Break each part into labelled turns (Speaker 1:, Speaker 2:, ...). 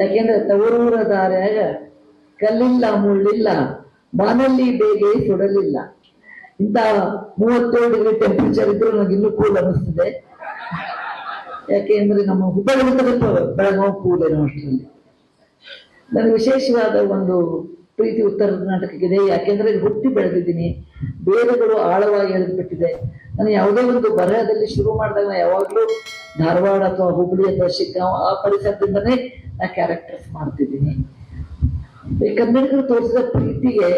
Speaker 1: ಯಾಕೆಂದ್ರೆ ತವರೂರ ದಾರ್ಯಾಗ ಕಲ್ಲಿಲ್ಲ, ಮುಳ್ಳಿಲ್ಲ, ಬಾನಲ್ಲಿ ಬೇಗೆ ಸುಡಲಿಲ್ಲ. ಇಂತ ಮೂವತ್ತೇಳು ಡಿಗ್ರಿ ಟೆಂಪರೇಚರ್ ಇದ್ರೂ ನನಗೆ ಇನ್ನೂ ಕೂಲ್ ಅನಿಸ್ತದೆ ಯಾಕೆಂದ್ರೆ ನಮ್ಮ ಹುಬ್ಬಳ್ಳಿ ಬೆಳಗಾವ್ ಕೂಲ್ ಅಷ್ಟರಲ್ಲಿ. ನನಗೆ ವಿಶೇಷವಾದ ಒಂದು ಪ್ರೀತಿ ಉತ್ತರ ಕರ್ನಾಟಕಕ್ಕಿದೆ. ಯಾಕೆಂದ್ರೆ ಹುಟ್ಟಿ ಬೆಳೆದಿದ್ದೀನಿ. ಬೇರುಗಳು ಆಳವಾಗಿ ಎಳೆದ್ಬಿಟ್ಟಿದೆ. ನಾನು ಯಾವುದೇ ಒಂದು ಬರಹದಲ್ಲಿ ಶುರು ಮಾಡಿದಾಗ ಯಾವಾಗಲೂ ಧಾರವಾಡ ಅಥವಾ ಹುಬ್ಬಳ್ಳಿ ಅಥವಾ ಶಿಗ್ಗಾಂವ್ ಆ ಪರಿಸರದಿಂದನೇ ನಾ ಕ್ಯಾರೆಕ್ಟರ್ಸ್ ಮಾಡ್ತಿದ್ದೀನಿ. ಕನ್ನಡಿಗರು ತೋರಿಸಿದ ಪ್ರೀತಿಗೆ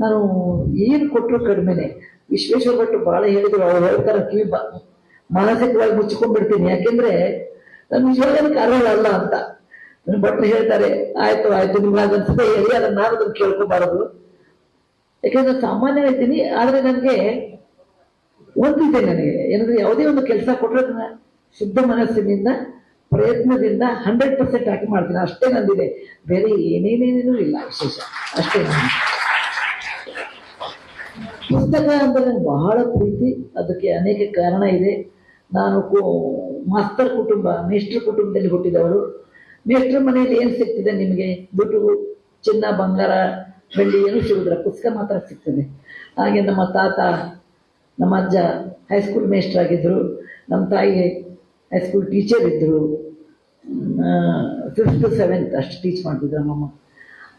Speaker 1: ನಾನು ಏನು ಕೊಟ್ಟರು ಕಡಿಮೆನೆ. ವಿಶ್ವೇಶ್ವರ ಭಟ್ರು ಬಹಳ ಹೇಳಿದ್ರು, ಅವ್ರು ಹೇಳ್ತಾರೆ, ಕಿವಿ ಬ, ಮಾನಸಿಕವಾಗಿ ಮುಚ್ಕೊಂಡ್ಬಿಡ್ತೀನಿ. ಯಾಕೆಂದ್ರೆ ನಾನು ನಿಜವಾಗ್ಲೂ ಕಾರಣ ಅಲ್ಲ ಅಂತ. ನನ್ನ ಭಟ್ರು ಹೇಳ್ತಾರೆ, ಆಯ್ತು ಆಯ್ತು, ನಿಮ್ಗೆ ಹೇಳಿ ಅದನ್ನ ನಾನು ಅದನ್ನು ಕೇಳ್ಕೋಬಾರದು. ಯಾಕಂದ್ರೆ ಸಾಮಾನ್ಯ ಇದ್ದೀನಿ, ಆದ್ರೆ ನನಗೆ ಒಂದಿದೆ ನನಗೆ. ಏನಂದ್ರೆ ಯಾವುದೇ ಒಂದು ಕೆಲಸ ಕೊಟ್ಟರೆ ಅದನ್ನ ಶುದ್ಧ ಮನಸ್ಸಿನಿಂದ ಪ್ರಯತ್ನದಿಂದ ಹಂಡ್ರೆಡ್ ಪರ್ಸೆಂಟ್ ಹಾಕಿ ಮಾಡ್ತೀನಿ ಅಷ್ಟೇ ನಂದಿದೆ. ಬೇರೆ ಏನೇನೇನೇನೂ ಇಲ್ಲ ವಿಶೇಷ. ಅಷ್ಟೇ. ಪುಸ್ತಕ ಅಂದರೆ ನಂಗೆ ಬಹಳ ಪ್ರೀತಿ. ಅದಕ್ಕೆ ಅನೇಕ ಕಾರಣ ಇದೆ. ನಾನು ಕೋ, ಮಾಸ್ತರ್ ಕುಟುಂಬ, ಮೇಷ್ಟ್ರ ಕುಟುಂಬದಲ್ಲಿ ಹುಟ್ಟಿದವರು. ಮೇಷ್ಟ್ರ ಮನೆಯಲ್ಲಿ ಏನು ಸಿಗ್ತಿದೆ ನಿಮಗೆ? ದುಡ್ಡು, ಚಿನ್ನ, ಬಂಗಾರ, ಬೆಳ್ಳಿ, ಏನು ಸಿಗುದಿಲ್ಲ. ಪುಸ್ತಕ ಮಾತ್ರ ಸಿಗ್ತದೆ. ಹಾಗೆ ನಮ್ಮ ತಾತ, ನಮ್ಮ ಅಜ್ಜ ಹೈಸ್ಕೂಲ್ ಮೇಷ್ಟ್ರ್ ಆಗಿದ್ದರು ನಮ್ಮ ತಾಯಿ ಹೈಸ್ಕೂಲ್ ಟೀಚರ್ ಇದ್ದರು ಫಿಫ್ತ್ ಸೆವೆಂತ್ ಅಷ್ಟು ಟೀಚ್ ಮಾಡ್ತಿದ್ರು ನಮ್ಮಮ್ಮ.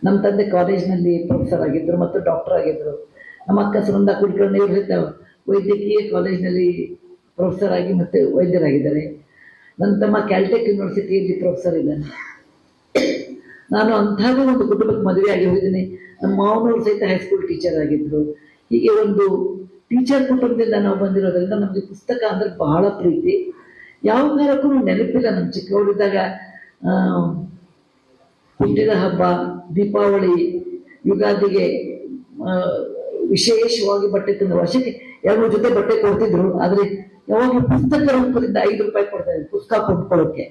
Speaker 1: ನಮ್ಮ ತಂದೆ ಕಾಲೇಜ್ನಲ್ಲಿ ಪ್ರೊಫೆಸರ್ ಆಗಿದ್ದರು ಮತ್ತು ಡಾಕ್ಟರ್ ಆಗಿದ್ದರು ನಮ್ಮ ಅಕ್ಕ ಸುರಂದ ಕುಲಕರ್ಣಿ ಇವರು ವೈದ್ಯಕೀಯ ಕಾಲೇಜ್ನಲ್ಲಿ ಪ್ರೊಫೆಸರ್ ಆಗಿ ಮತ್ತು ವೈದ್ಯರಾಗಿದ್ದಾರೆ. ನನ್ನ ತಮ್ಮ ಕ್ಯಾಲ್ಟೆಕ್ ಯೂನಿವರ್ಸಿಟಿಯಲ್ಲಿ ಪ್ರೊಫೆಸರ್ ಇದ್ದಾನೆ. ನಾನು ಅಂಥದ್ದು ಒಂದು ಕುಟುಂಬಕ್ಕೆ ಮದುವೆ ಆಗಿ ಹೋಗಿದ್ದೀನಿ. ನಮ್ಮ ಮಾವನವರು ಸಹಿತ ಹೈಸ್ಕೂಲ್ ಟೀಚರ್ ಆಗಿದ್ದರು ಹೀಗೆ ಒಂದು ಟೀಚರ್ ಕುಟುಂಬದಿಂದ ನಾವು ಬಂದಿರೋದರಿಂದ ನಮಗೆ ಪುಸ್ತಕ ಅಂದರೆ ಬಹಳ ಪ್ರೀತಿ. ಯಾವ ಕಾಲಕ್ಕೂ ನೆನಪಿಲ್ಲ ನಮ್ಮ ಚಿಕ್ಕವರಿದ್ದಾಗ ಹುಟ್ಟಿದ ಹಬ್ಬ, ದೀಪಾವಳಿ, ಯುಗಾದಿಗೆ ವಿಶೇಷವಾಗಿ ಬಟ್ಟೆ ತಂದು ವರ್ಷಕ್ಕೆ ಎರಡು ಜೊತೆ ಬಟ್ಟೆ ಕೊಡ್ತಿದ್ರು ಆದ್ರೆ ಯಾವಾಗ ಪುಸ್ತಕ ರೂಪದಿಂದ ಐದು ರೂಪಾಯಿ ಕೊಡ್ತಾ ಪುಸ್ತಕ ಕೊಂಡ್ಕೊಳ್ಳೋಕೆ.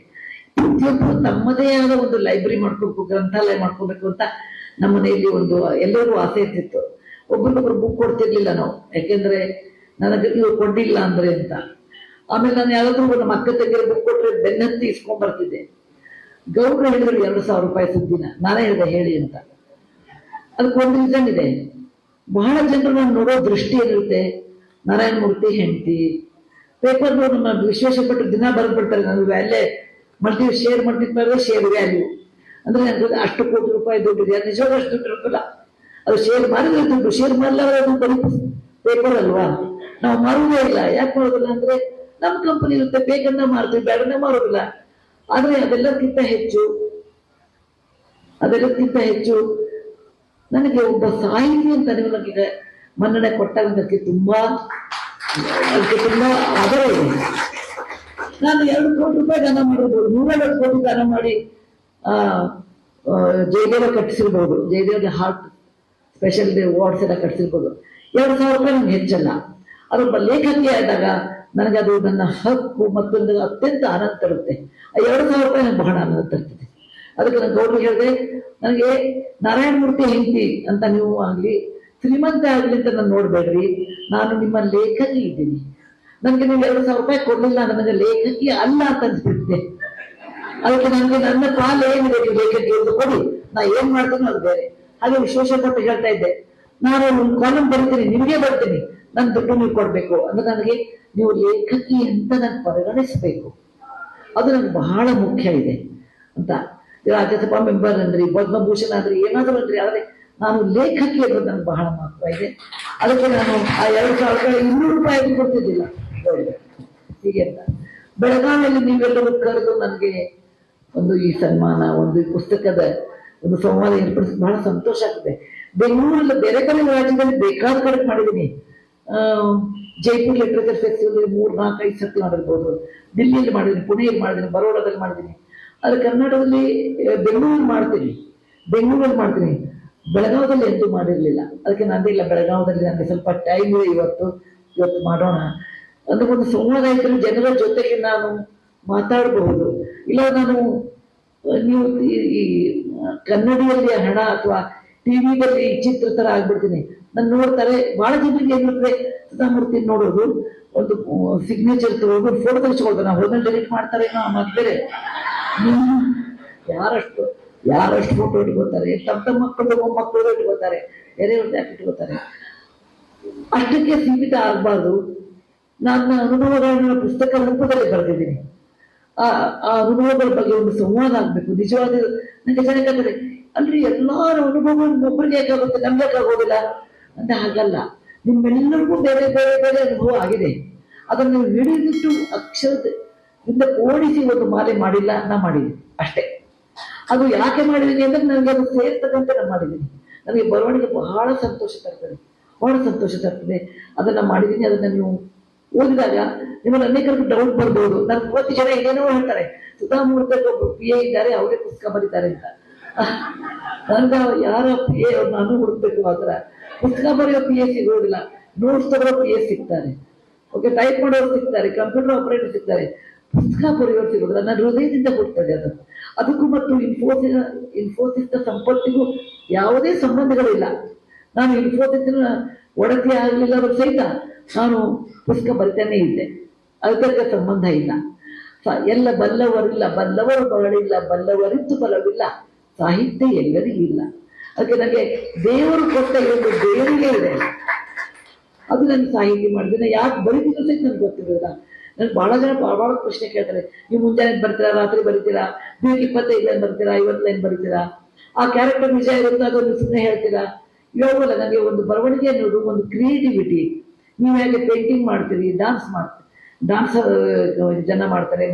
Speaker 1: ಪ್ರತಿಯೊಬ್ಬರು ತಮ್ಮದೇ ಆದ ಒಂದು ಲೈಬ್ರರಿ ಮಾಡ್ಕೊಬೇಕು ಗ್ರಂಥಾಲಯ ಮಾಡ್ಕೋಬೇಕು ಅಂತ ನಮ್ಮ ಮನೆಯಲ್ಲಿ ಒಂದು, ಎಲ್ಲರಿಗೂ ಆಸೆ ಇರ್ತಿತ್ತು. ಒಬ್ರಿಗೊಬ್ರು ಬುಕ್ ಕೊಡ್ತಿರ್ಲಿಲ್ಲ ನಾವು. ಯಾಕೆಂದ್ರೆ, ನನಗೆ ಇವ್ರು ಕೊಡ್ಲಿಲ್ಲ ಅಂದ್ರೆ ಅಂತ. ಆಮೇಲೆ ನಾನು ಯಾವ್ದಾದ್ರು ನಮ್ಮ ಅಕ್ಕ ತಂಗಿರ ಬುಕ್ ಕೊಟ್ರೆ ಬೆನ್ನತ್ತಿ ಇಸ್ಕೊಂಡ್ ಬರ್ತಿದ್ದೆ. ಗೌಡ್ರು ಹೇಳಿದ್ರು ಎರಡು ಸಾವಿರ ರೂಪಾಯಿ ಸುದ್ದಿನ. ನಾನೇ ಹೇಳಿದೆ, ಹೇಳಿ ಅಂತ. ಅದಕ್ಕೆ ಒಂದು ರೀಸನ್ ಇದೆ. ಬಹಳ ಜನರು ನಾನು ನೋಡೋ ದೃಷ್ಟಿ ಏನಿರುತ್ತೆ? ನಾರಾಯಣ ಮೂರ್ತಿ ಹೆಂಡತಿ. ಪೇಪರ್ ನಮ್ಮ ವಿಶೇಷಪಟ್ಟು ದಿನ ಬರೆದ್ಬಿಡ್ತಾರೆ. ನಾನು value multi share multiply share value ಅಂದ್ರೆ ನನಗೆ ಅಷ್ಟು ಕೋಟಿ ರೂಪಾಯಿ ದುಡ್ಡಿದೆ ನಿಜವಾಗ ಅಷ್ಟು ದುಡ್ಡು ಇರುತ್ತಲ್ಲ? ಅದು ಶೇರ್ ಮಾರಿದ್ರೆ ದುಡ್ಡು ಶೇರ್ ಮಾರಲ್ಲ ಅದು ಬರೀ ಪೇಪರ್ ಅಲ್ವಾ? ನಾವು ಮಾರುವುದೇ ಇಲ್ಲ. ಯಾಕೆ ಮಾಡೋದಿಲ್ಲ ಅಂದ್ರೆ ನಮ್ಮ ಕಂಪನಿ ಇರುತ್ತೆ ಬೇಕಂದ್ರೆ ಮಾರ್ತೀವಿ ಬೇಡನೆ ಮಾರೋದಿಲ್ಲ. ಆದ್ರೆ ಅದೆಲ್ಲಕ್ಕಿಂತ ಹೆಚ್ಚು ಅದೆಲ್ಲಕ್ಕಿಂತ ಹೆಚ್ಚು ನನಗೆ ಒಬ್ಬ ಸಾಹಿತಿ ಅಂತ ನೀವು ನನಗೆ ಮನ್ನಣೆ ಕೊಟ್ಟಾಗ ತುಂಬಾ ಅದಕ್ಕೆ ತುಂಬಾ ಆಧಾರ ಇದೆ. ನಾನು ಎರಡು ಕೋಟಿ ರೂಪಾಯಿ ದಾನ ಮಾಡಿರ್ಬೋದು ನೂರೈವತ್ತು ಕೋಟಿ ದಾನ ಮಾಡಿ ಆ ಆ, ಜಯದೇವ ಕಟ್ಟಿಸಿರ್ಬೋದು. ಜಯದೇವ್ರಿಗೆ ಹಾರ್ಟ್ ಸ್ಪೆಷಲ್ ವಾರ್ಡ್ಸ್ ಎಲ್ಲ ಕಟ್ಟಿಸಿರ್ಬೋದು. ಎರಡು ಸಾವಿರ ರೂಪಾಯಿ ನಂಗೆ ಹೆಚ್ಚಲ್ಲ. ಅದೊಬ್ಬ ಲೇಖಕಿ ಆದಾಗ ನನಗೆ ಅದು ನನ್ನ ಹಕ್ಕು ಮತ್ತು ನನಗೆ ಅತ್ಯಂತ ಆನಂದ ತರುತ್ತೆ. ಎರಡು ಸಾವಿರ ರೂಪಾಯಿ ನನಗೆ ಬಹಳ ಆನಂದ ತರ್ತದೆ. ಅದಕ್ಕೆ ನಾನು ಗೌರವ ಹೇಳಿದೆ, ನನಗೆ ನಾರಾಯಣ ಮೂರ್ತಿ ಹೆಂಡತಿ ಅಂತ ನೀವು ಆಗಲಿ, ಶ್ರೀಮಂತ ಆಗಲಿ ಅಂತ ನಾನು ನೋಡಬೇಡ್ರಿ. ನಾನು ನಿಮ್ಮ ಲೇಖಕಿ ಇದ್ದೀನಿ. ನನಗೆ ನೀವು ಎರಡು ಸಾವಿರ ರೂಪಾಯಿ ಕೊಡಲಿಲ್ಲ ನನಗೆ ಲೇಖಕಿ ಅಲ್ಲ ಅಂತ ಅನ್ಸ್ಬಿಟ್ಟಿದೆ ಅದಕ್ಕೆ ನನಗೆ ನನ್ನ ಪಾಲು ಏನಿದೆ ನೀವು ಲೇಖಕಿ ಎಂದು ಕೊಡಿ. ನಾ ಏನ್ ಮಾಡ್ತೀನೋ ಅದು ಬೇರೆ. ಹಾಗೆ ವಿಶೇಷ ಕೊಟ್ಟು ಹೇಳ್ತಾ ಇದ್ದೆ. ನಾನು ಕಾಲಂ ಬರ್ತೀನಿ, ನಿಮಗೆ ಬರ್ತೀನಿ. ನನ್ನ ದುಡ್ಡು ನೀವು ಕೊಡ್ಬೇಕು. ಅಂದ್ರೆ ನನಗೆ ನೀವು ಲೇಖಕಿ ಅಂತ ನಾನು ಪರಿಗಣಿಸಬೇಕು. ಅದು ನನಗೆ ಬಹಳ ಮುಖ್ಯ ಇದೆ ಅಂತ. ರಾಜ್ಯಸಭಾ ಮೆಂಬರ್ ಅಂದ್ರಿ ಪದ್ಮಭೂಷಣ ಅಂದ್ರಿ ಏನಾದರೂ ಅಂದ್ರಿ ಆದ್ರೆ ನಾನು ಲೇಖಕಿ ಅನ್ನೋದು ನನಗೆ ಬಹಳ ಮಹತ್ವ ಇದೆ. ಅದಕ್ಕೆ ನಾನು ಆ ಎರಡು ಸಾವಿರ ಇನ್ನೂರು ರೂಪಾಯಿ ಕೊಡ್ತಿದ್ದಿಲ್ಲ. ಹೀಗೆ ಅಂತ. ಬೆಳಗಾವಿಯಲ್ಲಿ ನೀವೆಲ್ಲರೂ ಕರೆದು ನನಗೆ ಒಂದು ಈ ಸನ್ಮಾನ, ಒಂದು ಈ ಪುಸ್ತಕದ ಒಂದು ಸಂವಾದ ಏರ್ಪಡಿಸಿ ಬಹಳ ಸಂತೋಷ ಆಗ್ತದೆ. ಬೆಂಗಳೂರಲ್ಲಿ ಬೇರೆ ಕಡೆ ರಾಜ್ಯದಲ್ಲಿ ಬೇಕಾದ ಕಡೆ ಮಾಡಿದ್ದೀನಿ ಜೈಪುರ್ ಲಿಟ್ರೇಚರ್ ಫೆಸ್ಟಿವಲ್ ಮೂರ್, ನಾಲ್ಕು, ಐದು ಸರ್ತಿ ಮಾಡಿರ್ಬೋದು ದಿಲ್ಲಿಯಲ್ಲಿ ಮಾಡಿದ್ದೀನಿ, ಪುಣೆಯಲ್ಲಿ ಮಾಡಿದ್ದೀನಿ, ಬರೋಡಾದಲ್ಲಿ ಮಾಡಿದ್ದೀನಿ. ಆದ್ರೆ ಕರ್ನಾಟಕದಲ್ಲಿ ಬೆಂಗಳೂರು ಬೆಂಗಳೂರಲ್ಲಿ ಮಾಡ್ತೀನಿ. ಬೆಂಗಳೂರಲ್ಲಿ ಮಾಡ್ತೀನಿ. ಬೆಳಗಾವದಲ್ಲಿ ಎಂದೂ ಮಾಡಿರಲಿಲ್ಲ. ಅದಕ್ಕೆ ನಂದಿಲ್ಲ ಬೆಳಗಾವದಲ್ಲಿ ನನಗೆ ಸ್ವಲ್ಪ ಟೈಮ್ ಇದೆ ಇವತ್ತು. ಇವತ್ತು ಮಾಡೋಣ. ಅಂದ್ರೆ ಒಂದು ಸಂವಾದ ಇದ್ರೆ ಜನರ ಜೊತೆಗೆ ನಾನು ಮಾತಾಡಬಹುದು. ಇಲ್ಲ, ನಾನು ನೀವು ಈ ಕನ್ನಡಿಯಲ್ಲಿ ಹಣ ಅಥವಾ ಟಿವಿದಲ್ಲಿ ಚಿತ್ರ ತರ ಆಗ್ಬಿಡ್ತೀನಿ. ನಾನು ನೋಡ್ತಾರೆ ಬಹಳ ಜನರಿಗೆ ಏನಿರ್ತದೆ ಸುಧಾಮೂರ್ತಿ ನೋಡೋದು, ಒಂದು ಸಿಗ್ನೇಚರ್ ತಗೊಳ್ಳೋದು ಫೋಟೋ ತೆಗೆಸ್ಕೊಳ್ತಾರೆ. ನಾವು ಹೋದಲ್ಲಿ ಡಿಲೀಟ್ ಮಾಡ್ತಾರೆ ಏನೋ ಮಾತು ಬೇರೆ. ಯಾರಷ್ಟು ಯಾರಷ್ಟು ಫೋಟೋ ಇಟ್ಕೋತಾರೆ ತಮ್ಮ ತಮ್ಮ ಮಕ್ಕಳು ಮೊಮ್ಮಕ್ಕಳು ಇಟ್ಕೋತಾರೆ ಒಂದು ಯಾಕೆ ಇಟ್ಕೋತಾರೆ ಅಷ್ಟಕ್ಕೆ ಸೀಮಿತ ಆಗಬಾರ್ದು. ನನ್ನ ಅನುಭವಗಳನ್ನ ಪುಸ್ತಕ ರೂಪದಲ್ಲಿ ಬರೆದಿದ್ದೀನಿ. ಆ ಆ ಅನುಭವಗಳ ಬಗ್ಗೆ ಒಂದು ಸಂವಾದ ಆಗ್ಬೇಕು. ನಿಜವಾದ ನನಗೆ ಜನ ಅಲ್ರಿ ಎಲ್ಲಾರ ಅನುಭವ ಒಬ್ಬರಿಗೆ ಆಗುತ್ತೆ ನಮ್ಗೆ ಆಗೋದಿಲ್ಲ. ಅಂತ ಹಾಗಲ್ಲ. ನಿಮ್ಮೆಲ್ಲರಿಗೂ ಬೇರೆ ಬೇರೆ ಬೇರೆ ಅನುಭವ ಆಗಿದೆ. ಅದನ್ನು ನೀವು ಹಿಡಿದಿಟ್ಟು ಅಕ್ಷರದ ಇಂದ ಓಡಿಸಿ ಒಂದು ಮಾಲೆ ಮಾಡಿಲ್ಲ, ನಾ ಮಾಡಿದ್ದೀನಿ. ಅಷ್ಟೇ. ಅದು ಯಾಕೆ ಮಾಡಿದ್ದೀನಿ ಅಂದ್ರೆ ನನಗೆ ಅದು ಸೇರ್ತಕ್ಕಂತೆ ನಾನು ಮಾಡಿದ್ದೀನಿ. ನನಗೆ ಬರವಣಿಗೆ ಬಹಳ ಸಂತೋಷ ತರ್ತದೆ. ಬಹಳ ಸಂತೋಷ ತರ್ತದೆ. ಅದನ್ನ ಮಾಡಿದ್ದೀನಿ, ಅದನ್ನ ನೀವು ಓದಿದಾಗ ನಿಮ್ಮಲ್ಲಿ ಅನೇಕರಿಗೆ ಡೌಟ್ ಬರ್ಬೋದು. ನನ್ ಇವತ್ತು ಜನ ಏನೇನೋ ಹೇಳ್ತಾರೆ. ಸುಧಾಮೂರ್ತಿ ಒಬ್ಬರು ಪಿ ಎ ಇದ್ದಾರೆ, ಅವರೇ ಪುಸ್ತಕ ಬರೀತಾರೆ ಅಂತ. ನನ್ಗೆ ಯಾರ ಪಿ ಎ ನಾನು ಹುಡುಕ್ಬೇಕು ಆತರ ಪುಸ್ತಕ ಬರೆಯೋ ಪಿ ಎ ಸಿಗೋದಿಲ್ಲ. ನೋಟ್ಸ್ ತಗೊಳ್ಳೋ ಪಿ ಎ ಸಿಗ್ತಾರೆ. ಓಕೆ ಟೈಪ್ ಮಾಡೋರು ಸಿಗ್ತಾರೆ ಕಂಪ್ಯೂಟರ್ ಆಪರೇಟರ್ ಸಿಗ್ತಾರೆ. ಪುಸ್ತಕ ಬರೆಯೋರು ಸಿಗೋದಿಲ್ಲ. ನನ್ನ ಹೃದಯದಿಂದ ಕೊಡ್ತದೆ ಅದು. ಅದಕ್ಕೂ ಮತ್ತು ಇನ್ಫೋಸಿಸ್ ಇನ್ಫೋಸಿಸ್ ಸಂಪತ್ತಿಗೂ ಯಾವುದೇ ಸಂಬಂಧಗಳಿಲ್ಲ ನಾನು ಇನ್ಫೋಸಿಸ್ನ ಒಡತಿ ಆಗಲಿಲ್ಲ ಸಹಿತ ನಾನು ಪುಸ್ತಕ ಬರಿತಾನೆ ಇದ್ದೆ. ಅದಕ್ಕೆ ಸಂಬಂಧ ಇಲ್ಲ. ಎಲ್ಲ ಬಲ್ಲವರಿಲ್ಲ. ಬಲ್ಲವರು ಬರಲಿಲ್ಲ ಬಲ್ಲವರಿದ್ದು ಬಲವಿಲ್ಲ. ಸಾಹಿತ್ಯ ಎಲ್ಲರಿಗೂ ಇಲ್ಲ. ಅದಕ್ಕೆ ನನಗೆ ದೇವರು ಕೊಟ್ಟ ಒಂದು ದೇವರಿಗೆ ಇದೆ. ಅದು ನಾನು ಸಾಹಿತ್ಯ ಮಾಡಿದ್ರೆ ಯಾಕೆ ಬರೀತಿದ್ರು ಸಹಿತ ನನಗೆ ಗೊತ್ತಿರೋದ ನನ್ಗೆ ಬಹಳ ಜನ ಬಹಳ ಪ್ರಶ್ನೆ ಕೇಳ್ತಾರೆ. ನೀವು ಮುಂಜಾನೆ ಬರ್ತೀರಾ? ರಾತ್ರಿ ಬರೀತೀರಾ? ನೀವು ಇಪ್ಪತ್ತೈದು ಲೈನ್ ಬರ್ತೀರಾ? ಐವತ್ತು ಲೈನ್ ಬರೀತೀರಾ? ಆ ಕ್ಯಾರೆಕ್ಟರ್ ನಿಜ ಇರುತ್ತೆ ಅದನ್ನು ಸುಮ್ಮನೆ ಹೇಳ್ತೀರಾ? ಇವಾಗಲ್ಲ ನನಗೆ ಒಂದು ಬರವಣಿಗೆ ಅನ್ನೋದು, ಒಂದು ಕ್ರಿಯೇಟಿವಿಟಿ ನೀವು ಹೇಗೆ ಪೇಂಟಿಂಗ್ ಮಾಡ್ತೀರಿ ಡಾನ್ಸ್ ಮಾಡ್ತೀರಿ. ಡಾನ್ಸ್ ಜನ ಮಾಡ್ತಾರೆ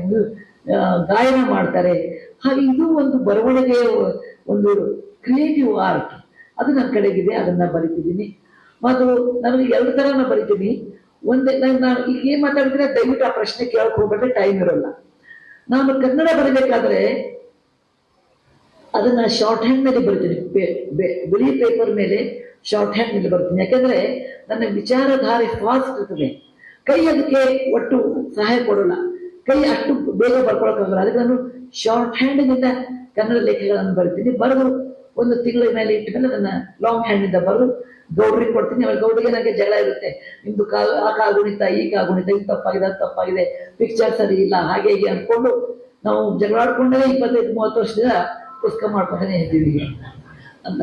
Speaker 1: ಗಾಯನ ಮಾಡ್ತಾರೆ. ಹಾಗೆ ಇದು ಒಂದು ಬರವಣಿಗೆಯ ಒಂದು ಕ್ರಿಯೇಟಿವ್ ಆರ್ಟ್ ಅದು ನನ್ನ ಕಡೆಗಿದೆ, ಅದನ್ನ ಬರಿತಿದ್ದೀನಿ. ಮತ್ತು ನನಗೆ ಎರಡು ನಾನು ಬರಿತೀನಿ. ಒಂದೇ, ನಾನು ಈಗ ಏನ್ ಮಾತಾಡಿದ್ರೆ ದಯವಿಟ್ಟು ಆ ಪ್ರಶ್ನೆ ಕೇಳಕ್ ಹೋಗ್ಬಿಟ್ರೆ ಟೈಮ್ ಇರೋಲ್ಲ. ನಾನು ಕನ್ನಡ ಬರಬೇಕಾದ್ರೆ ಅದನ್ನ ಶಾರ್ಟ್ ಹ್ಯಾಂಡ್ನಲ್ಲಿ ಬರ್ತೀನಿ. ಬಿಳಿ ಪೇಪರ್ ಮೇಲೆ ಶಾರ್ಟ್ ಹ್ಯಾಂಡ್ನಲ್ಲಿ ಬರ್ತೀನಿ. ಯಾಕಂದ್ರೆ ನನ್ನ ವಿಚಾರಧಾರೆ ಫಾಸ್ಟ್ ಇರ್ತದೆ. ಕೈ ಅದಕ್ಕೆ ಒಟ್ಟು ಸಹಾಯ ಕೊಡೋಲ್ಲ. ಕೈ ಅಷ್ಟು ಬೇಗ ಬರ್ಕೊಳಕ್ಕಾಗಲ್ಲ ಅದಕ್ಕೆ ನಾನು ಶಾರ್ಟ್ ಹ್ಯಾಂಡ್ನಿಂದ ಕನ್ನಡ ಲೇಖಗಳನ್ನು ಬರಿತೀನಿ. ಬರೆದು ಒಂದು ತಿಂಗಳ ಮೇಲೆ ಇಟ್ಟ ಮೇಲೆ ನನ್ನ ಲಾಂಗ್ ಹ್ಯಾಂಡ್ನಿಂದ ಬರೆದು ಗೌಡ್ರಿಗೆ ಕೊಡ್ತೀನಿ. ಆಮೇಲೆ ಗೌಡ್ರಿಗೆ ನನಗೆ ಜಗಳ ಇರುತ್ತೆ. ನಿಮ್ದು ಕಾ ಆ ಕಾಗುಣಿತ ಈ ಕಾಗುಣಿತ ಇದು ತಪ್ಪಾಗಿದೆ, ಅದು ತಪ್ಪಾಗಿದೆ ಪಿಕ್ಚರ್ ಸರಿ ಇಲ್ಲ, ಹಾಗೆ ಹೀಗೆ ಅಂದ್ಕೊಂಡು ನಾವು ಜಗಳಾಡ್ಕೊಂಡೇ ಇಪ್ಪತ್ತೈದು, ಮೂವತ್ತು ವರ್ಷದಿಂದ ಪುಸ್ತಕ ಮಾಡ್ಕೊಂಡೇ ಇದ್ದೀವಿ ಅಂತ.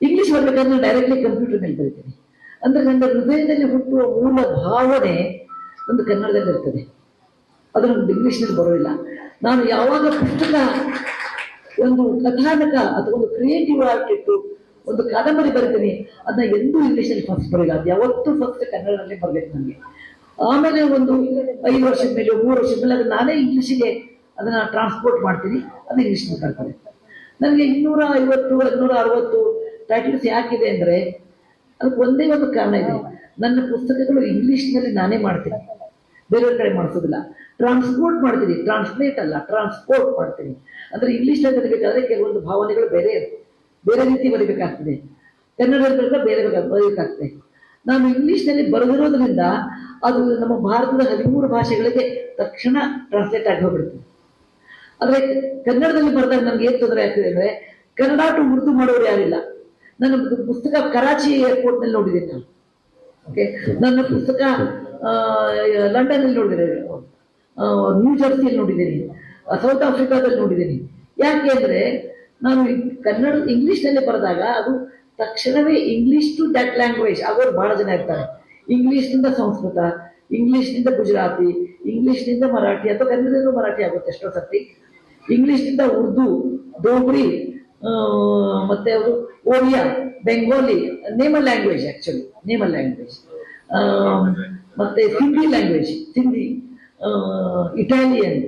Speaker 1: ಇಂಗ್ಲೀಷ್ ಬರ್ಬೇಕಂದ್ರೆ ಡೈರೆಕ್ಟ್ಲಿ ಕಂಪ್ಯೂಟರ್ ಮೇಲೆ ಬರೀತೀನಿ. ಅಂದ್ರೆ ನನ್ನ ಹೃದಯದಲ್ಲಿ ಹುಟ್ಟುವ ಮೂಲ ಭಾವನೆ ಒಂದು ಕನ್ನಡದಲ್ಲಿ ಇರ್ತದೆ ಅದು ನಮ್ಗೆ ಇಂಗ್ಲೀಷ್ನಲ್ಲಿ ಬರೋದಿಲ್ಲ. ನಾನು ಯಾವಾಗ ಪುಸ್ತಕ ಒಂದು ಕಥಾನಕ ಅಥವಾ ಒಂದು ಕ್ರಿಯೇಟಿವ್ ಆರ್ಟ್ ಒಂದು ಕಾದಂಬರಿ ಬರೀತೀನಿ, ಅದನ್ನ ಎಂದೂ ಇಂಗ್ಲೀಷಲ್ಲಿ ಫಸ್ಟ್ ಬರೋಲ್ಲ. ಅದು ಯಾವತ್ತೂ ಫಸ್ಟ್ ಕನ್ನಡದಲ್ಲಿ ಬರಬೇಕು ನನಗೆ ಆಮೇಲೆ ಒಂದು ಐದು ವರ್ಷದ ಮೇಲೆ, ಮೂರು ವರ್ಷದ ಮೇಲೆ ಅದನ್ನ ನಾನೇ ಇಂಗ್ಲೀಷಿಗೆ ಅದನ್ನ ಟ್ರಾನ್ಸ್ಪೋರ್ಟ್ ಮಾಡ್ತೀನಿ ಅದನ್ನ ಇಂಗ್ಲೀಷ್ ಮಾತಾಡ್ತಾರೆ ನನಗೆ ಇನ್ನೂರ ಐವತ್ತು, ಇನ್ನೂರ ಅರವತ್ತು ಟೈಟಲ್ಸ್ ಯಾಕಿದೆ ಅಂದರೆ, ಅದಕ್ಕೆ ಒಂದೇ ಒಂದು ಕಾರಣ ಇದೆ. ನನ್ನ ಪುಸ್ತಕಗಳು ಇಂಗ್ಲಿಷ್ನಲ್ಲಿ ನಾನೇ ಮಾಡ್ತೀನಿ. ಬೇರೆಯವ್ರ ಕಡೆ ಮಾಡಿಸೋದಿಲ್ಲ. ಟ್ರಾನ್ಸ್ಪೋರ್ಟ್ ಮಾಡ್ತೀನಿ. ಟ್ರಾನ್ಸ್ಲೇಟ್ ಅಲ್ಲ ಟ್ರಾನ್ಸ್ಪೋರ್ಟ್ ಮಾಡ್ತೀನಿ. ಅಂದರೆ ಇಂಗ್ಲೀಷ್ನಲ್ಲಿ ಬರಬೇಕಾದ್ರೆ ಕೆಲವೊಂದು ಭಾವನೆಗಳು ಬೇರೆ ಬೇರೆ ರೀತಿ ಬರೀಬೇಕಾಗ್ತದೆ. ಕನ್ನಡದಲ್ಲಿ ಬರೆದ ಬೇರೆ ಬರಬೇಕಾಗ್ತದೆ. ನಾನು ಇಂಗ್ಲೀಷ್ನಲ್ಲಿ ಬರೆದಿರೋದ್ರಿಂದ ಅದು ನಮ್ಮ ಭಾರತದ ಹದಿಮೂರು ಭಾಷೆಗಳಿಗೆ ತಕ್ಷಣ ಟ್ರಾನ್ಸ್ಲೇಟ್ ಆಗಿ ಹೋಗ್ಬಿಡ್ತದೆ ಆದ್ರೆ ಕನ್ನಡದಲ್ಲಿ ಬರೆದಾಗ ನಮ್ಗೆ ಏನು ತೊಂದರೆ ಆಗ್ತದೆ ಅಂದರೆ ಕನ್ನಡ ಟು ಉರ್ದು ಮಾಡೋರು ಯಾರಿಲ್ಲ. ನನ್ನ ಪುಸ್ತಕ ಕರಾಚಿ ಏರ್ಪೋರ್ಟ್ನಲ್ಲಿ ನೋಡಿದ್ದೀನಿ ನಾನು. ಓಕೆ ನನ್ನ ಪುಸ್ತಕ ಲಂಡನ್ ಅಲ್ಲಿ ನೋಡಿದ್ದೀನಿ. ನ್ಯೂ ಜರ್ಸಿಯಲ್ಲಿ ನೋಡಿದ್ದೀನಿ. ಸೌತ್ ಆಫ್ರಿಕಾದಲ್ಲಿ ನೋಡಿದ್ದೀನಿ. ಯಾಕೆ ಅಂದ್ರೆ, ನಾನು ಕನ್ನಡ, ಇಂಗ್ಲಿಷ್ನಲ್ಲಿ ಬರೆದಾಗ ಅದು ತಕ್ಷಣವೇ ಇಂಗ್ಲಿಷ್ ಟು ದಟ್ ಲ್ಯಾಂಗ್ವೇಜ್ ಆಗೋರು ಬಹಳ ಜನ ಇರ್ತಾರೆ. ಇಂಗ್ಲಿಷ್ನಿಂದ ಸಂಸ್ಕೃತ, ಇಂಗ್ಲಿಷ್ನಿಂದ ಗುಜರಾತಿ, ಇಂಗ್ಲಿಷ್ನಿಂದ ಮರಾಠಿ ಅಥವಾ ಕನ್ನಡದಿಂದ ಮರಾಠಿ ಆಗುತ್ತೆ ಎಷ್ಟೋ ಸರ್ತಿ. ಇಂಗ್ಲಿಷ್ನಿಂದ ಉರ್ದು, ಡೋಗ್ರಿ ಮತ್ತೆ ಅವರು ಒಡಿಯಾ ಬೆಂಗಾಲಿ ನೇಮ ಲ್ಯಾಂಗ್ವೇಜ್ ಆಕ್ಚುಲಿ ನೇಮ ಲ್ಯಾಂಗ್ವೇಜ್ ಮತ್ತೆ ಸಿಂಧಿ ಲ್ಯಾಂಗ್ವೇಜ್ ಸಿಂಧಿ ಇಟಾಲಿಯನ್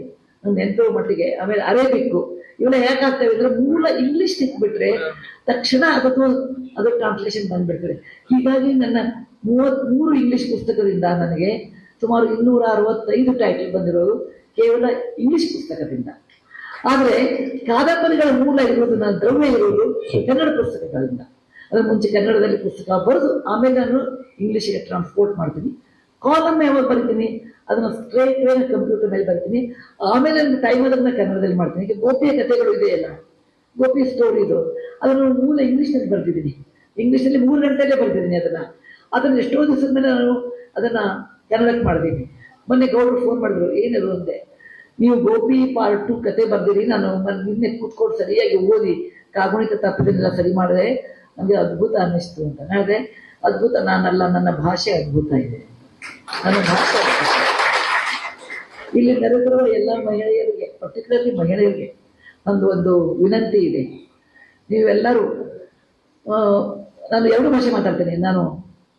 Speaker 1: ಎಂತೋ ಮಟ್ಟಿಗೆ ಆಮೇಲೆ ಅರೇಬಿಕ್ ಇವನ್ನ ಯಾಕಾಗ್ತವೆ ಅಂದ್ರೆ ಮೂಲ ಇಂಗ್ಲಿಷ್ ತಿಕ್ಬಿಟ್ರೆ ತಕ್ಷಣ ಅದಕ್ಕೂ ಅದು ಟ್ರಾನ್ಸ್ಲೇಷನ್ ಬಂದ್ಬಿಡ್ತದೆ. ಹೀಗಾಗಿ ನನ್ನ ಮೂವತ್ಮೂರು ಇಂಗ್ಲಿಷ್ ಪುಸ್ತಕದಿಂದ ನನಗೆ ಸುಮಾರು ಇನ್ನೂರ ಅರವತ್ತೈದು ಟೈಟಲ್ ಬಂದಿರೋದು ಕೇವಲ ಇಂಗ್ಲಿಷ್ ಪುಸ್ತಕದಿಂದ. ಆದ್ರೆ ಕಾದಂಬರಿಗಳ ಮೂಲ ಇರುವುದು ನನ್ನ ದ್ರವ್ಯ ಇರುವುದು ಕನ್ನಡ ಪುಸ್ತಕಗಳಿಂದ. ಅದ್ರ ಮುಂಚೆ ಕನ್ನಡದಲ್ಲಿ ಪುಸ್ತಕ ಬರೆದು ಆಮೇಲೆ ನಾನು ಇಂಗ್ಲೀಷಿಗೆ ಟ್ರಾನ್ಸ್ಪೋರ್ಟ್ ಮಾಡ್ತೀನಿ. ಕಾಲಮ್ ಯಾವಾಗ ಬರಿತೀನಿ? ಅದನ್ನು ಸ್ಟ್ರೇಟ್ ವೇ ಕಂಪ್ಯೂಟರ್ ಮೇಲೆ ಬರ್ತೀನಿ. ಆಮೇಲೆ ನನ್ನ ಟೈಮ್ ಅದನ್ನು ಕನ್ನಡದಲ್ಲಿ ಮಾಡ್ತೀನಿ. ಈಗ ಗೋಪಿಯ ಕಥೆಗಳು ಇದೆಯಲ್ಲ ಗೋಪಿ ಸ್ಟೋರಿ ಇದು. ಅದನ್ನು ಮೂಲ ಇಂಗ್ಲೀಷ್ನಲ್ಲಿ ಬರ್ತಿದ್ದೀನಿ ಇಂಗ್ಲೀಷಲ್ಲಿ ಮೂರು ಗಂಟೆಯಲ್ಲೇ ಬರ್ತಿದ್ದೀನಿ ಅದನ್ನು. ಅದನ್ನು ಎಷ್ಟೋ ದಿವಸದ ಮೇಲೆ ನಾನು ಅದನ್ನು ಕನ್ನಡಕ್ಕೆ ಮಾಡಿದ್ದೀನಿ ಮೊನ್ನೆ ಗೌಡರು ಫೋನ್ ಮಾಡಿದ್ರು ಏನಿದ್ರು ಅಂದೆ. ನೀವು ಗೋಪಿ ಪಾರ್ಟ್ ಟು ಕತೆ ಬರ್ದಿರಿ. ನಾನು ನಿನ್ನೆ ಕೂತ್ಕೊಂಡು ಸರಿಯಾಗಿ ಓದಿ, ಕಾಗುಣಿತ ತಪ್ಪದನ್ನೆಲ್ಲ ಸರಿ ಮಾಡಿದೆ. ನನಗೆ ಅದ್ಭುತ ಅನ್ನಿಸ್ತು ಅಂತ. ಹೇಳಿದೆ, ಅದ್ಭುತ, ನಾನಲ್ಲ, ನನ್ನ ಭಾಷೆ ಅದ್ಭುತ ಇದೆ. ನನ್ನ ಭಾಷೆ ಇಲ್ಲಿ ನೆರೆದಿರುವ ಎಲ್ಲ ಮಹಿಳೆಯರಿಗೆ ಪರ್ಟಿಕ್ಯುಲರ್ಲಿ ಮಹಿಳೆಯರಿಗೆ ಒಂದು ಒಂದು ವಿನಂತಿ ಇದೆ. ನೀವೆಲ್ಲರೂ ನಾನು ಎರಡು ಭಾಷೆ ಮಾತಾಡ್ತೇನೆ. ನಾನು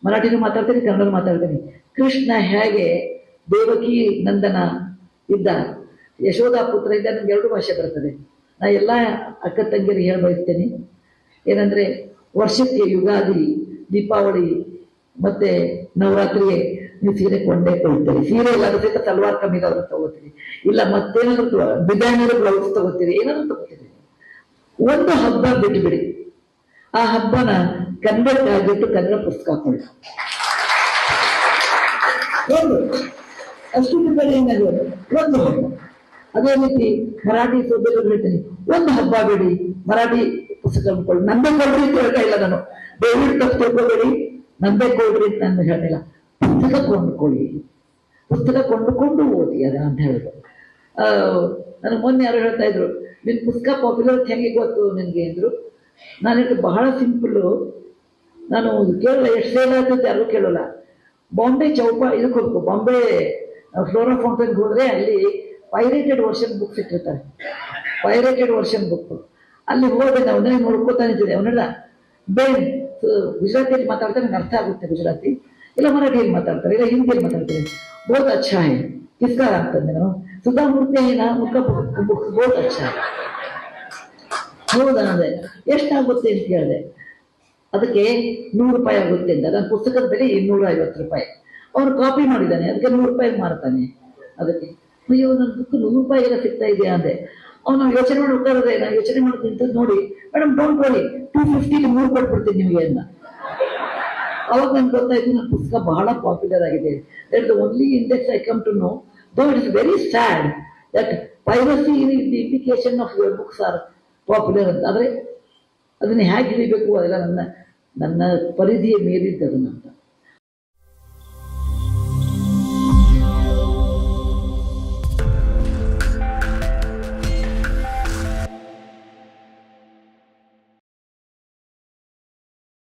Speaker 1: ಮರಾಠಿನೂ ಮಾತಾಡ್ತೀನಿ, ಕನ್ನಡನೂ ಮಾತಾಡ್ತೀನಿ. ಕೃಷ್ಣ ಹೇಗೆ ದೇವಕಿ ನಂದನ ಇದ್ದ, ಯಶೋಧ ಪುತ್ರ ಇದ್ದ, ನನಗೆ ಎರಡು ಭಾಷೆ ಬರ್ತದೆ. ನಾ ಎಲ್ಲ ಅಕ್ಕ ತಂಗಿಯರಿಗೆ ಹೇಳಿ ಏನಂದ್ರೆ ವರ್ಷಕ್ಕೆ ಯುಗಾದಿ, ದೀಪಾವಳಿ, ಮತ್ತೆ ನವರಾತ್ರಿಗೆ ನೀವು ಸೀರೆ ಕೊಂಡೇ ಕೊಡ್ತೀರಿ ಸೀರೆ ಇಲ್ಲ ಅದ್ರ ತಲ್ವಾರ್ ಸಲ್ವಾರ್ ಕಮ್ಮಿ ಆದ್ರೂ ತಗೋತೀರಿ. ಇಲ್ಲ ಮತ್ತೇನಾದ್ರು ಡಿಸೈನರ್ ಬ್ಲೌಸ್ ತಗೋತೀರಿ. ಏನಾದ್ರು ತಗೋತೀರಿ. ಒಂದು ಹಬ್ಬ ಬಿಟ್ಟು ಬಿಡಿ ಆ ಹಬ್ಬನ ಕನ್ನಡ ಆಗಿಟ್ಟು ಕನ್ನಡ ಪುಸ್ತಕ ಕೊಡಿ ಅಷ್ಟು ಬೇರೆ ಏನಾದ್ರು ಒಂದು ಹಬ್ಬ. ಅದೇ ರೀತಿ ಮರಾಠಿ ಸೋದರಿ ಒಂದು ಹಬ್ಬ ಬಿಡಿ. ಮರಾಠಿ ಪುಸ್ತಕ ನಂದೇ ಕೊಡ್ರಿ ಅಂತ ಹೇಳ್ತಾ ಇಲ್ಲ ನಾನು. ದಯವಿಟ್ಟು ತಪ್ಪು ತಿಳ್ಕೊಬೇಡಿ. ಕೊಡ್ರಿ ಅಂತ ನಾನು ಹೇಳಿಲ್ಲ ಪುಸ್ತಕ ಕೊಂಡುಕೊಳ್ಳಿ. ಪುಸ್ತಕ ಕೊಂಡುಕೊಂಡು ಓದಿ ಅದ ಅಂತ ಹೇಳಿದ್ರು. ನನಗೆ ಮೊನ್ನೆ ಯಾರು ಹೇಳ್ತಾ ಇದ್ರು ನಿನ್ನ ಪುಸ್ತಕ ಪಾಪ್ಯುಲರ್ ಹೆಂಗೆ ಗೊತ್ತು ನಿನಗೆ ಅಂದ್ರು. ನಾನು ಇದು ಬಹಳ ಸಿಂಪಲ್ಲು ನಾನು ಕೇಳಲ್ಲ, ಎಷ್ಟು ಸೇಲ್ ಅಂತ ಯಾರು ಕೇಳಲ್ಲ. ಬಾಂಬೆ ಚೌಪ ಇದಕ್ಕೆ ಹೋಗ್ಬೇಕು. ಬಾಂಬೆ ಫ್ಲೋರಾ ಫೌಂಟನ್ಗೆ ಹೋದರೆ ಅಲ್ಲಿ ಪೈರೇಟೆಡ್ ವರ್ಷನ್ ಬುಕ್ಸ್ ಇಟ್ಟಿರ್ತಾರೆ. ಪೈರೇಟೆಡ್ ವರ್ಷನ್ ಬುಕ್ ಅಲ್ಲಿ ಹೋದೆ ಅವನೇ ನೋಡ್ಕೋತಾನೆ ನೋಡ್ಕೋತಾ ನಿಂತಿದ್ದೆ ಅವನೆಲ್ಲ ಬೇನ್ ಗುಜರಾತಿಯಲ್ಲಿ ಮಾತಾಡ್ತಾರೆ ಅರ್ಥ ಆಗುತ್ತೆ ಗುಜರಾತಿ. ಇಲ್ಲ ಮರಾಠಿಯಲ್ಲಿ ಮಾತಾಡ್ತಾರೆ, ಇಲ್ಲ ಹಿಂದಿಯಲ್ಲಿ ಮಾತಾಡ್ತಾರೆ. ಬಹುತ್ ಅಚ್ಚಾ ಹೇ ಕಿಸ್ಕಾರ ಆಗ್ತದೆ ನಾನು. ಸುಧಾಮೂರ್ತಿ ಏನ, ಮುಖ ಬಹುತ್ ಅಚ್ಚಾ ಹೌದಾ ಅಂದೆ. ಎಷ್ಟಾಗುತ್ತೆ ಅಂತ ಕೇಳಿದೆ. ಅದಕ್ಕೆ ನೂರು ರೂಪಾಯಿ ಆಗುತ್ತೆ ಅಂತ ನನ್ನ ಪುಸ್ತಕದ ಬೆಲೆ ಇನ್ನೂರ ಐವತ್ತು ರೂಪಾಯಿ. ಅವನು ಕಾಪಿ ಮಾಡಿದ್ದಾನೆ. ಅದಕ್ಕೆ ನೂರು ರೂಪಾಯಿ ಮಾರ್ತಾನೆ. ಅದಕ್ಕೆ, ಅಯ್ಯೋ ನನ್ನ ಬುಕ್ ನೂರು ರೂಪಾಯಿಗೆಲ್ಲ ಸಿಗ್ತಾ ಇದೆಯಾ? ಅಂದೆ. ಅವನು ಯೋಚನೆ ಮಾಡಿ ಹೋಗ್ತಾರೆ ನಾನು ಯೋಚನೆ ಮಾಡ್ತೀನಿ ನೋಡಿ ಮೇಡಮ್ ಡೋಂಟ್ ವರಿ ಟೂ ಫಿಫ್ಟಿಗೆ ಮೂರು ಕೊಟ್ಬಿಡ್ತೀನಿ ನಿಮಗೆ ಅಂತ. ಅವಾಗ ನನ್ಗೆ ಗೊತ್ತಾಯ್ತು, ನನ್ನ ಪುಸ್ತಕ ಬಹಳ ಪಾಪ್ಯುಲರ್ ಆಗಿದೆ. That the only index I come to know though it is very sad that piracy the indication of your books are popular ಅಂತ. ಆದರೆ, ಅದನ್ನ ಹೇಗೆ ಹಿಡಿಬೇಕು ಅದೆಲ್ಲ ನನ್ನ ನನ್ನ ಪರಿಧಿಯ ಮೀರಿದ್ದು ಅದನ್ನ ಅಂತ.